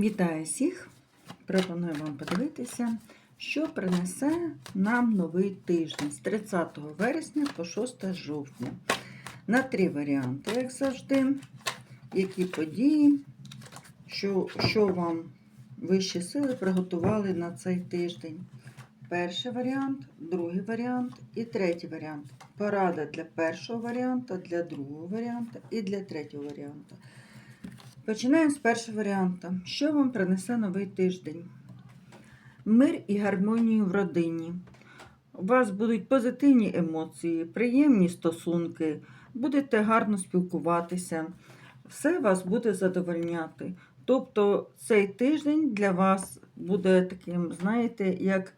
Вітаю всіх! Пропоную вам подивитися, що принесе нам новий тиждень з 30 вересня по 6 жовтня. На три варіанти, як завжди, які події, що, що вам вищі сили приготували на цей тиждень. Перший варіант, другий варіант і третій варіант. Порада для першого варіанта, для другого варіанта і для третього варіанта. Починаємо з першого варіанту. Що вам принесе новий тиждень? Мир і гармонію в родині. У вас будуть позитивні емоції, приємні стосунки, будете гарно спілкуватися, все вас буде задовольняти. Тобто цей тиждень для вас буде таким, знаєте, як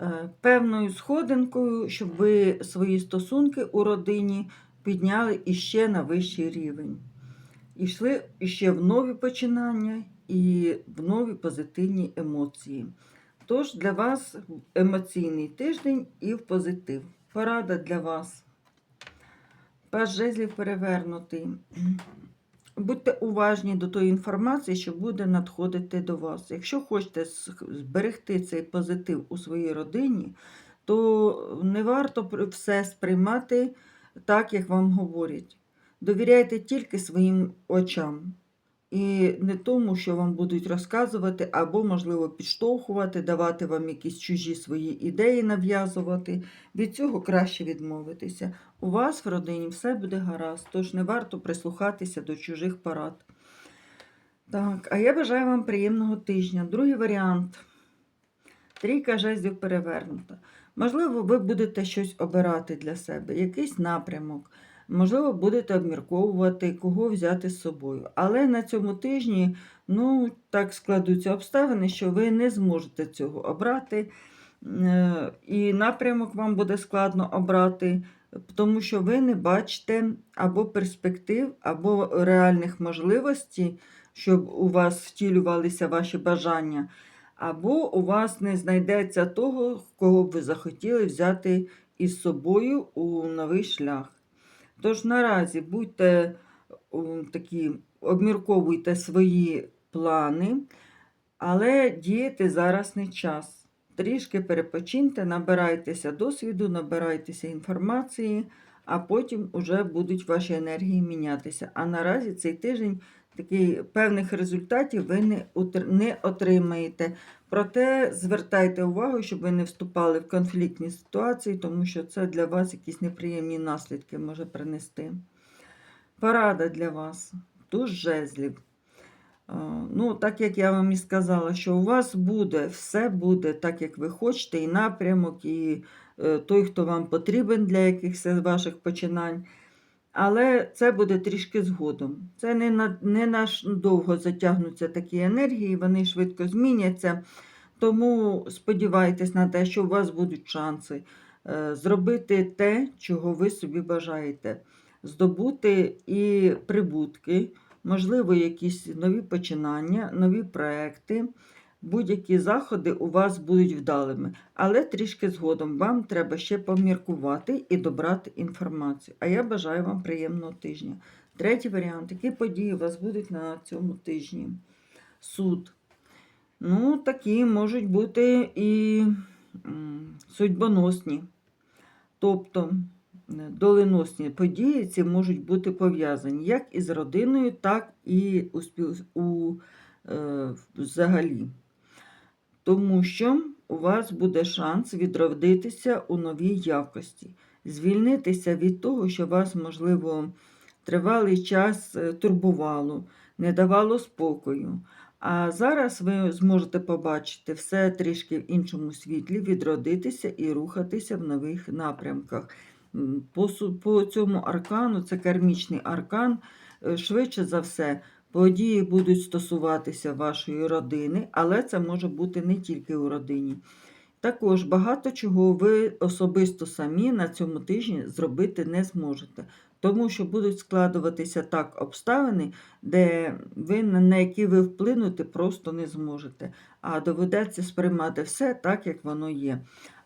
е, певною сходинкою, щоб ви свої стосунки у родині підняли іще на вищий рівень. Йшли ще в нові починання і в нові позитивні емоції. Тож для вас емоційний тиждень і в позитив. Порада для вас. Паж жезлів перевернутий. Будьте уважні до тої інформації, що буде надходити до вас. Якщо хочете зберегти цей позитив у своїй родині, то не варто все сприймати так, як вам говорять. Довіряйте тільки своїм очам. І не тому, що вам будуть розказувати, або, можливо, підштовхувати, давати вам якісь чужі свої ідеї нав'язувати. Від цього краще відмовитися. У вас в родині все буде гаразд, тож не варто прислухатися до чужих порад. Так, а я бажаю вам приємного тижня. Другий варіант. Трійка жезлів перевернута. Можливо, ви будете щось обирати для себе, якийсь напрямок. Можливо, будете обмірковувати, кого взяти з собою. Але на цьому тижні, ну, так складуться обставини, що ви не зможете цього обрати. Е, і напрямок вам буде складно обрати, тому що ви не бачите або перспектив, або реальних можливостей, щоб у вас втілювалися ваші бажання, або у вас не знайдеться того, кого б ви захотіли взяти із собою у новий шлях. Тож наразі будьте такі, обмірковуйте свої плани, але діяти зараз не час. Трішки перепочиньте, набирайтеся досвіду, набирайтеся інформації, а потім вже будуть ваші енергії мінятися. А наразі цей тиждень такий певних результатів ви не не отримаєте. Проте звертайте увагу, щоб ви не вступали в конфліктні ситуації, тому що це для вас якісь неприємні наслідки може принести. Порада для вас. Туз жезлів. Ну, Так як я вам і сказала, що у вас буде, все буде так, як ви хочете, і напрямок, і е, той, хто вам потрібен для якихось ваших починань. Але це буде трішки згодом. Це не на, не на довго затягнуться такі енергії, вони швидко зміняться. Тому сподівайтесь на те, що у вас будуть шанси е, зробити те, чого ви собі бажаєте. Здобути і прибутки, можливо, якісь нові починання, нові проекти будь-які заходи у вас будуть вдалими, але трішки згодом вам треба ще поміркувати і добрати інформацію. А я бажаю вам приємного тижня. Третій варіант, які події у вас будуть на цьому тижні? Суд. Ну, такі можуть бути і судьбоносні. Тобто доленосні події ці можуть бути пов'язані як із родиною, так і у, у е, взагалі тому що у вас буде шанс відродитися у новій якості, звільнитися від того, що вас, можливо, тривалий час е, турбувало, не давало спокою. А зараз ви зможете побачити все трішки в іншому світлі, відродитися і рухатися в нових напрямках. По, по цьому аркану, це кармічний аркан, е, швидше за все, Події будуть стосуватися вашої родини, але це може бути не тільки у родині. Також багато чого ви особисто самі на цьому тижні зробити не зможете, тому що будуть складуватися так обставини, де ви на які ви вплинути просто не зможете, а доведеться сприймати все так, як воно є.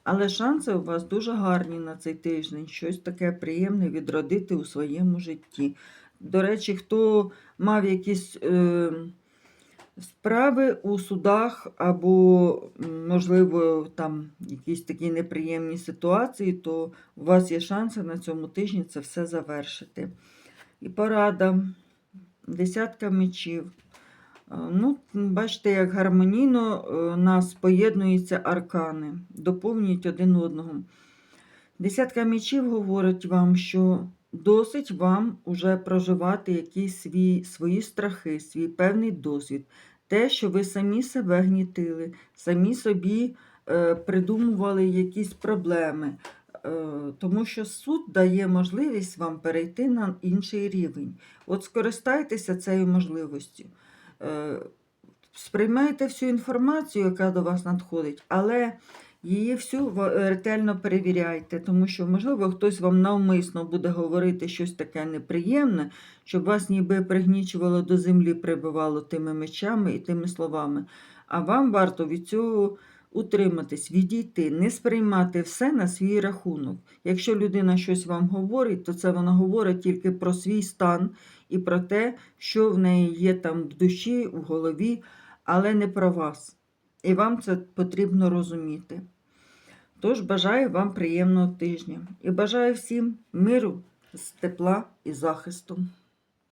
Але шанси у вас дуже гарні на цей тиждень, щось таке приємне відродити у своєму житті. До речі, хто мав якісь е, Справи у судах або, можливо, там якісь такі неприємні ситуації, то у вас є шанси на цьому тижні це все завершити. І порада. Десятка мечів. Е, Ну, бачите, як гармонійно е, нас поєднуються аркани, доповнюють один одного. Десятка мечів говорить вам, що досить вам уже проживати якісь свої, свої страхи, свій певний досвід. Те, що ви самі себе гнітили, самі собі е, придумували якісь проблеми. Е, тому що суд дає можливість вам перейти на інший рівень. От скористайтеся цією можливістю. Е, сприймайте всю інформацію, яка до вас надходить, але її всю е, ретельно перевіряйте, тому що, можливо, хтось вам навмисно буде говорити щось таке неприємне, щоб вас ніби пригнічувало до землі, прибивало тими мечами і тими словами. А вам варто від цього утриматись, відійти, не сприймати все на свій рахунок. Якщо людина щось вам говорить, то це вона говорить тільки про свій стан і про те, що в неї є там в душі, в голові, але не про вас. І вам це потрібно розуміти. Тож бажаю вам приємного тижня і бажаю всім миру, тепла і захисту.